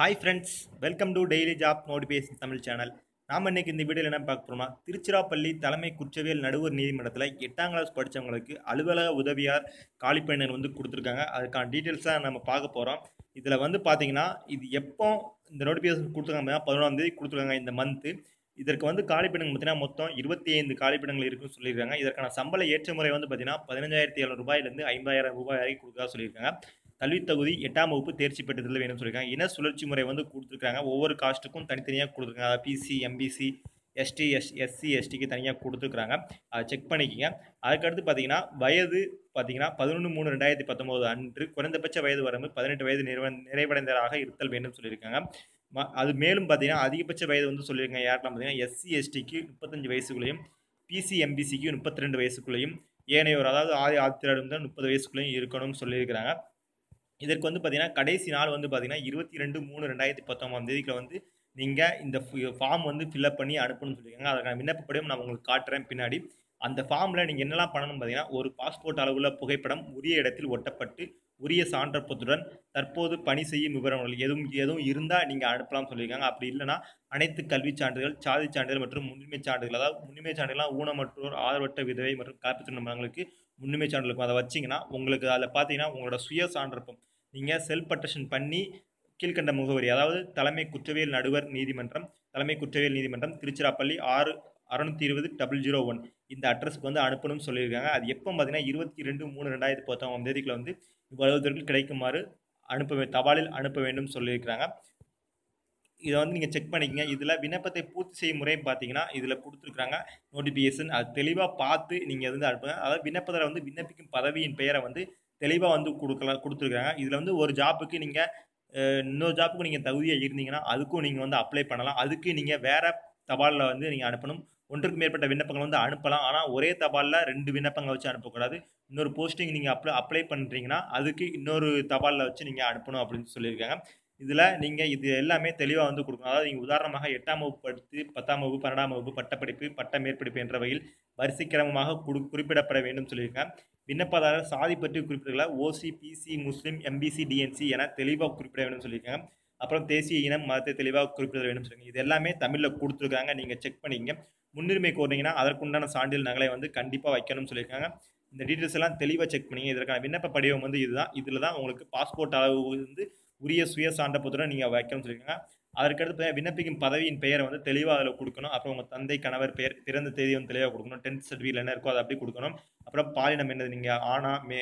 Hi friends welcome to daily job notification Tamil channel நாம் இன்னைக்கு இந்த வீடியோவில் என்ன பார்க்க போகிறோம்னா திருச்சிராப்பள்ளி தலைமை குற்றவியல் நடுவர் நீதிமன்றத்தில் எட்டாம் கிளாஸ் படித்தவங்களுக்கு அலுவலக உதவியார் காலிப்பயனர் வந்து கொடுத்துருக்காங்க. அதுக்கான டீட்டெயில்ஸாக நம்ம பார்க்க போகிறோம் இதில் வந்து பார்த்தீங்கன்னா இது எப்போ இந்த நோட்டிஃபிகேஷன் கொடுத்துருக்காங்க பதினொன்றாம் தேதி கொடுத்துருக்காங்க இந்த மந்த்து இதற்கு வந்து காலிப்பிடங்கள் பார்த்தீங்கன்னா மொத்தம் இருபத்தி ஐந்து காலிப்பிடங்கள் இருக்குன்னு சொல்லியிருக்காங்க. இதற்கான சம்பள ஏற்ற முறை வந்து பார்த்தீங்கன்னா பதினஞ்சாயிரத்தி எழுநூறு ரூபாயிலேருந்து ஐம்பதாயிரம் ரூபாய் வரைக்கும் கொடுக்கறதா சொல்லியிருக்காங்க. கல்வித்தகுதி எட்டாம் வகுப்பு தேர்ச்சி பெற்றதில் வேணும்னு சொல்லியிருக்காங்க. இன சுழற்சி முறை வந்து கொடுத்துருக்காங்க. ஒவ்வொரு காஸ்ட்டுக்கும் தனித்தனியாக கொடுத்துருக்காங்க. அதாவது BC MBC ST S SC எஸ்டிக்கு தனியாக கொடுத்துருக்குறாங்க. அதை செக் பண்ணிக்கிங்க. அதுக்கடுத்து பார்த்தீங்கன்னா வயது பார்த்தீங்கன்னா பதினொன்று மூணு ரெண்டாயிரத்தி பத்தொம்போது அன்று குறைந்தபட்ச வயது வரம்பு பதினெட்டு வயது நிறைவ நிறைவடைந்ததாக இருத்தல் வேண்டும் சொல்லியிருக்காங்க. ம அது மேலும் பார்த்தீங்கன்னா அதிகபட்ச வயது வந்து சொல்லியிருக்காங்க. யாரெல்லாம் பார்த்தீங்கன்னா எஸ்சி எஸ்டிக்கு முப்பத்தஞ்சு வயசுக்குள்ளேயும் பிசி எம்பிசிக்கு முப்பத்தி ரெண்டு வயசுக்குள்ளேயும் ஏனையோர் அதாவது ஆதி ஆத்திரம் முப்பது வயசுக்குள்ளேயும் இருக்கணும்னு சொல்லியிருக்கிறாங்க. இதற்கு வந்து பார்த்தீங்கன்னா கடைசி நாள் வந்து பார்த்தீங்கன்னா இருபத்தி ரெண்டு மூணு ரெண்டாயிரத்தி பத்தொம்பதாம் தேதிக்கு வந்து நீங்கள் இந்த ஃபார்ம் வந்து ஃபில்அப் பண்ணி அனுப்பணும்னு சொல்லியிருக்காங்க. அதற்கான விண்ணப்பப்படியும் நான் உங்களுக்கு காட்டுறேன் பின்னாடி. அந்த ஃபார்மில் நீங்கள் என்னெல்லாம் பண்ணணும்னு பார்த்தீங்கன்னா ஒரு பாஸ்போர்ட் அளவுள்ள புகைப்படம் உரிய இடத்தில் ஒட்டப்பட்டு உரிய சான்றப்பத்துடன் தற்போது பணி செய்யும் விவரங்கள் எதுவும் எதுவும் இருந்தால் நீங்கள் அனுப்பலாம்னு சொல்லியிருக்காங்க. அப்படி இல்லைனா அனைத்து கல்வி சான்றிதழ் சாதி சான்றிதழ் மற்றும் முன்னுரிமை சான்றிதழ் அதாவது முன்னுரிமை சான்றிதழ்லாம் ஊனமற்றோர் ஆதரவற்ற விதவை மற்றும் காப்பீட்டு நிறுவனங்களுக்கு முன்னுரிமை சான்றிதழ் அதை வச்சிங்கன்னா உங்களுக்கு அதில் பார்த்தீங்கன்னா உங்களோட சுய சான்றப்பம் நீங்கள் செல்ஃப் அட்ரஷன் பண்ணி கீழ்கண்ட முகவரி அதாவது தலைமை குற்றவியல் நடுவர் நீதிமன்றம் தலைமை குற்றவியல் நீதிமன்றம் திருச்சிராப்பள்ளி ஆறு அறுநூத்தி இருபது டபுள் ஜீரோ ஒன் இந்த அட்ரஸ்க்கு வந்து அனுப்பணும்னு சொல்லியிருக்காங்க. அது எப்போ பார்த்தீங்கன்னா இருபத்தி ரெண்டு மூணு ரெண்டாயிரத்தி பத்தொன்பதாம் தேதிக்குள்ள வந்து இவ்வளவுத்திற்கு கிடைக்குமாறு அனுப்ப தபாலில் அனுப்ப வேண்டும் சொல்லியிருக்கிறாங்க. இதை வந்து நீங்கள் செக் பண்ணிக்கங்க. இதில் விண்ணப்பத்தை பூர்த்தி செய்யும் முறையும் பார்த்தீங்கன்னா இதில் கொடுத்துருக்குறாங்க. நோட்டிஃபிகேஷன் அது தெளிவாக பார்த்து நீங்கள் வந்து அனுப்புங்க. அதாவது விண்ணப்பத்தில் வந்து விண்ணப்பிக்கும் பதவியின் பெயரை வந்து தெளிவாக வந்து கொடுக்கலாம் கொடுத்துருக்காங்க. இதில் வந்து ஒரு ஜாப்புக்கு நீங்கள் இன்னொரு ஜாப்புக்கு நீங்கள் தகுதியாக இருந்தீங்கன்னா அதுக்கும் நீங்கள் வந்து அப்ளை பண்ணலாம். அதுக்கு நீங்கள் வேறு தபாலில் வந்து நீங்கள் அனுப்பணும். ஒன்றுக்கு மேற்பட்ட விண்ணப்பங்கள் வந்து அனுப்பலாம். ஆனால் ஒரே தபாலில் ரெண்டு விண்ணப்பங்களை வச்சு அனுப்பக்கூடாது. இன்னொரு போஸ்டிங் நீங்கள் அப்ளை அப்ளை பண்ணுறீங்கன்னா அதுக்கு இன்னொரு தபாலில் வச்சு நீங்கள் அனுப்பணும் அப்படின்னு சொல்லியிருக்காங்க. இதில் நீங்கள் இது எல்லாமே தெளிவாக வந்து கொடுக்கணும். அதாவது நீங்கள் உதாரணமாக எட்டாம் வகுப்பு படித்து பத்தாம் வகுப்பு பன்னெண்டாம் வகுப்பு பட்டப்படிப்பு பட்ட மேற்படிப்பு என்ற வகையில் வரிசைக்கிரமமாக குடு குறிப்பிடப்பட வேண்டும் சொல்லியிருக்கேன் விண்ணப்பதாரர் சாதி பற்றி குறிப்பிடல ஓசி பிசி முஸ்லீம் எம்பிசி டிஎன்சி என தெளிவாக குறிப்பிட வேண்டும் சொல்லியிருக்காங்க. அப்புறம் தேசிய இனம் மதத்தை தெளிவாக குறிப்பிட வேண்டும் சொல்லுங்க இது எல்லாமே தமிழில் கொடுத்துருக்காங்க. நீங்கள் செக் பண்ணிங்க முன்னுரிமை கோரினீங்கன்னா அதற்குண்டான சான்றிதழ் நகலை வந்து கண்டிப்பாக வைக்கணும்னு சொல்லியிருக்காங்க. இந்த டீட்டெயில்ஸ் எல்லாம் தெளிவாக செக் பண்ணிங்க இதற்கான விண்ணப்ப படிவம் வந்து இதுதான். இதில் தான் உங்களுக்கு பாஸ்போர்ட் அளவு வந்து உரிய சுய சான்றப்பத்துடன் நீங்கள் வைக்கணும்னு சொல்லியிருக்காங்க. அதற்கடுத்து விண்ணப்பிக்கும் பதவியின் பெயரை வந்து தெளிவாக அதில் கொடுக்கணும். அப்புறம் உங்கள் தந்தை கணவர் பெயர் பிறந்த தேதி வந்து தெளிவாக கொடுக்கணும். டென்த் சர்டிஃபிகேட் என்ன இருக்கோ அதை அப்படி கொடுக்கணும். அப்புறம் பாலினம் என்னது? நீங்கள் ஆனா மே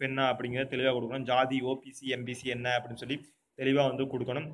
பெண்ணா அப்படிங்கிறத தெளிவாக கொடுக்கணும். ஜாதி ஓபிசி எம்பிசி என்ன அப்படின்னு சொல்லி தெளிவாக வந்து கொடுக்கணும்.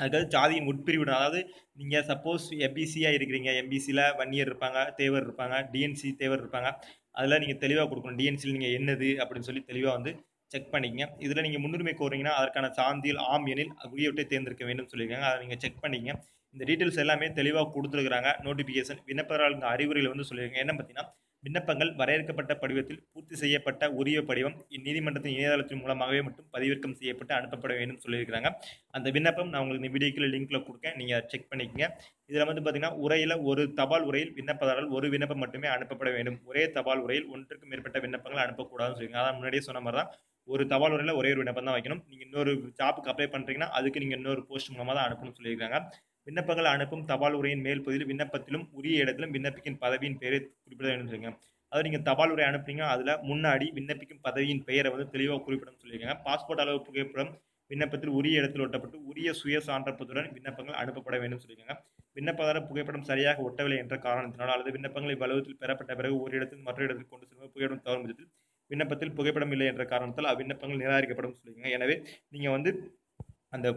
அதுக்கடுத்து ஜாதியின் உட்பிரிவினர் அதாவது நீங்கள் சப்போஸ் எம்பிசியாக இருக்கிறீங்க. எம்பிசியில் வன்னியர் இருப்பாங்க தேவர் இருப்பாங்க டிஎன்சி தேவர் இருப்பாங்க. அதில் நீங்கள் தெளிவாக கொடுக்கணும். டிஎன்சியில் நீங்கள் என்னது அப்படின்னு சொல்லி தெளிவாக வந்து செக் பண்ணிக்கங்க. இதில் நீங்கள் முன்னுரிமை கோரிங்கன்னா அதற்கான சாந்தியில் ஆம் எனில் உரியவற்றை தேர்ந்தெடுக்க வேண்டும் சொல்லியிருக்காங்க. அதை நீங்கள் செக் பண்ணிக்கங்க. இந்த டீட்டெயில்ஸ் எல்லாமே தெளிவாக கொடுத்துருக்குறாங்க. நோட்டிஃபிகேஷன் விண்ணப்பதாரர்கள் அறிவுரையில் வந்து சொல்லியிருக்காங்க. என்ன பார்த்தீங்கன்னா விண்ணப்பங்கள் வரையறுக்கப்பட்ட படிவத்தில் பூர்த்தி செய்யப்பட்ட உரிய படிவம் இந்நீதிமன்றத்தின் இணையதளத்தின் மூலமாகவே மட்டும் பதிவிறக்கம் செய்யப்பட்டு அனுப்பப்பட வேண்டும் சொல்லியிருக்கிறாங்க. அந்த விண்ணப்பம் நான் உங்களுக்கு இந்த வீடியோக்கில் லிங்க்கில் கொடுக்கேன். நீங்கள் செக் பண்ணிக்கங்க. இதில் வந்து பார்த்தீங்கன்னா உரையில் ஒரு தபால் உரையில் விண்ணப்பதாரர்கள் ஒரு விண்ணப்பம் மட்டுமே அனுப்பப்பட வேண்டும். ஒரே தபால் உரையில் ஒன்றுக்கு மேற்பட்ட விண்ணப்பங்கள் அனுப்பக்கூடாதுன்னு சொல்லியிருக்காங்க. அதான் முன்னாடியே சொன்ன மாதிரி தான் ஒரு தபால் உரையில் ஒரே ஒரு விண்ணப்பம் தான் வைக்கணும். நீங்கள் இன்னொரு ஜாப்புக்கு அப்ளை பண்ணுறீங்கன்னா அதுக்கு நீங்கள் இன்னொரு போஸ்ட் மூலமாக தான் அனுப்பணும்னு சொல்லியிருக்காங்க. விண்ணப்பங்கள் அனுப்பும் தபால் உரையின் மேல் பகுதியில் விண்ணப்பத்திலும் உரிய இடத்திலும் விண்ணப்பிக்கும் பதவியின் பெயரை குறிப்பிட வேண்டும் சொல்லியிருக்காங்க அதாவது நீங்கள் தபால் உரை அனுப்புனீங்கன்னா அதில் முன்னாடி விண்ணப்பிக்கும் பதவியின் பெயரை வந்து தெளிவாக குறிப்பிடணும் சொல்லியிருக்காங்க. பாஸ்போர்ட் அளவு புகைப்படம் விண்ணப்பத்தில் உரிய இடத்தில் ஒட்டப்பட்டு உரிய சுய சான்றப்பத்துடன் விண்ணப்பங்கள் அனுப்பப்பட வேண்டும் சொல்லியிருக்காங்க. விண்ணப்பதார புகைப்படம் சரியாக ஒட்டவில்லை என்ற காரணத்தினால் அல்லது விண்ணப்பங்களை வலுவத்தில் பெறப்பட்ட பிறகு ஒரு இடத்தில் மற்றொரு இடத்தில் கொண்டு செல்லும் புகைப்படம் தவறும் விதத்தில் விண்ணப்பத்தில் புகைப்படம் இல்லை என்ற காரணத்தால் அவ்விண்ணப்பங்கள் நிராகரிக்கப்படும் சொல்லியிருக்காங்க. எனவே நீங்கள் வந்து அந்த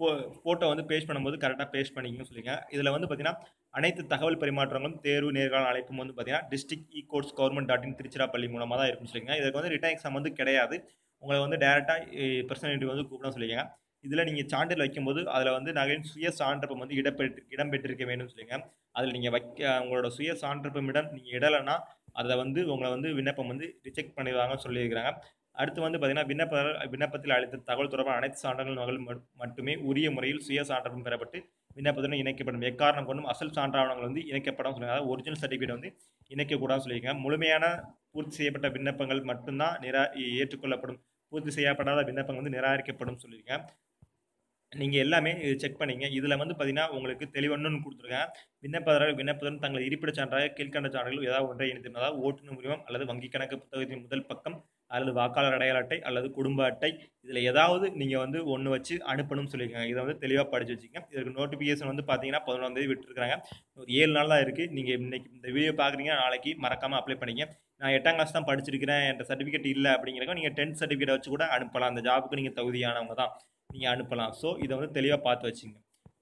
ஃபோ ஃபோட்டோ வந்து பேஸ்ட் பண்ணும்போது கரெக்டாக பேஸ்ட் பண்ணிக்கணும்னு சொல்லிங்க இதில் வந்து பார்த்தீங்கன்னா அனைத்து தகவல் பரிமாற்றங்களும் தேர்வு நேர்கால அழைப்பும் வந்து பார்த்தீங்கன்னா district e courts government dot in Tiruchirappalli மூலமாக தான் இருக்குன்னு சொல்லிங்க இதுக்கு வந்து ரிட்டர்ன் எக்ஸாம் வந்து கிடையாது. உங்களை வந்து டேரெக்டாக பர்சனாலிட்டி வந்து கூப்பிட சொல்லிங்க இதில் நீங்கள் சான்றிதழ் வைக்கும்போது அதில் வந்து நகையின் சுய சான்றப்பம் வந்து இடம்பெற்று இடம்பெற்றிருக்க வேண்டும் சொல்லிங்க அதில் நீங்கள் வைக்க உங்களோட சுய சான்றப்பமிடம் நீங்கள் இடலைன்னா அதை வந்து உங்களை வந்து விண்ணப்பம் வந்து ரிஜெக்ட் பண்ணிடுவாங்க சொல்லியிருக்கிறாங்க. அடுத்து வந்து பார்த்தீங்கன்னா விண்ணப்ப விண்ணப்பத்தில் அளித்த தகவல் தொடர்பான அனைத்து சான்றுகள் மட்டுமே உரிய முறையில் சுய சான்றப்பம் பெறப்பட்டு விண்ணப்பத்துடன் இணைக்கப்படும். எக்காரணம் கொண்டும் அசல் சான்றாவணங்கள் வந்து இணைக்கப்படும் சொல்லுங்க அதாவது ஒரிஜினல் சர்டிஃபிகேட் வந்து இணைக்கக்கூடாதுன்னு சொல்லியிருக்காங்க. முழுமையான பூர்த்தி செய்யப்பட்ட விண்ணப்பங்கள் மட்டும்தான் நிரா ஏற்றுக்கொள்ளப்படும். பூர்த்தி செய்யப்படாத விண்ணப்பங்கள் வந்து நிராகரிக்கப்படும் சொல்லியிருக்கேன் நீங்கள் எல்லாமே இது செக் பண்ணிங்க. இதில் வந்து பார்த்தீங்கன்னா உங்களுக்கு தெளிவன்னு கொடுத்துருக்கேன். விண்ணப்பதாரர் விண்ணப்பதன் தங்கள் இருப்பிட சான்றாக கீழ்கண்ட சான்றுகள் ஏதாவது ஒன்றை இணைத்திருந்தால் ஓட்டுநர் உரிமம் அல்லது வங்கி கணக்கு புத்தகத்தின் முதல் பக்கம் அல்லது வாக்காளர் அடையாள அட்டை அல்லது குடும்ப அட்டை இதில் ஏதாவது நீங்கள் வந்து ஒன்று வச்சு அனுப்பணும்னு சொல்லியிருக்காங்க. இதை வந்து தெளிவாக படித்து வச்சுக்கங்க. இதற்கு நோட்டிஃபிகேஷன் வந்து பார்த்தீங்கன்னா பதினொன்றாந்தேதி விட்டுருக்காங்க ஒரு ஏழு நாள் தான் இருக்குது நீங்கள் இன்றைக்கி இந்த வீடியோ பார்க்குறீங்க நாளைக்கு மறக்காமல் அப்ளை பண்ணிங்க நான் எட்டாம் கிளாஸ் தான் படிச்சிருக்கிறேன். என்ற சர்டிஃபிகேட் இல்லை அப்படிங்கிறக்க நீங்கள் டென்த் சர்டிஃபிகேட் வச்சு கூட அனுப்பலாம். அந்த ஜாபுக்கு நீங்கள் தகுதியானவங்க தான். நீங்கள் அனுப்பலாம். ஸோ இதை வந்து தெளிவாக பார்த்து வச்சுங்க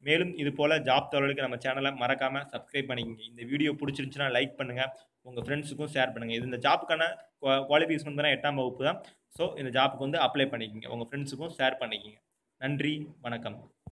மேலும் இது போல் ஜாப் தகவலுக்கு நம்ம சேனலை மறக்காமல் சப்ஸ்கிரைப் பண்ணிக்கங்க. இந்த வீடியோ பிடிச்சிருந்துச்சுன்னா லைக் பண்ணுங்கள் உங்கள் ஃப்ரெண்ட்ஸுக்கும் ஷேர் பண்ணுங்கள் இது இந்த ஜாப்புக்கான குவாலிஃபிகேஷன் வந்து எட்டாம் வகுப்பு தான். ஸோ இந்த ஜாப்புக்கு வந்து அப்ளை பண்ணிக்கங்க. உங்கள் ஃப்ரெண்ட்ஸுக்கும் ஷேர் பண்ணிக்கோங்க. நன்றி வணக்கம்.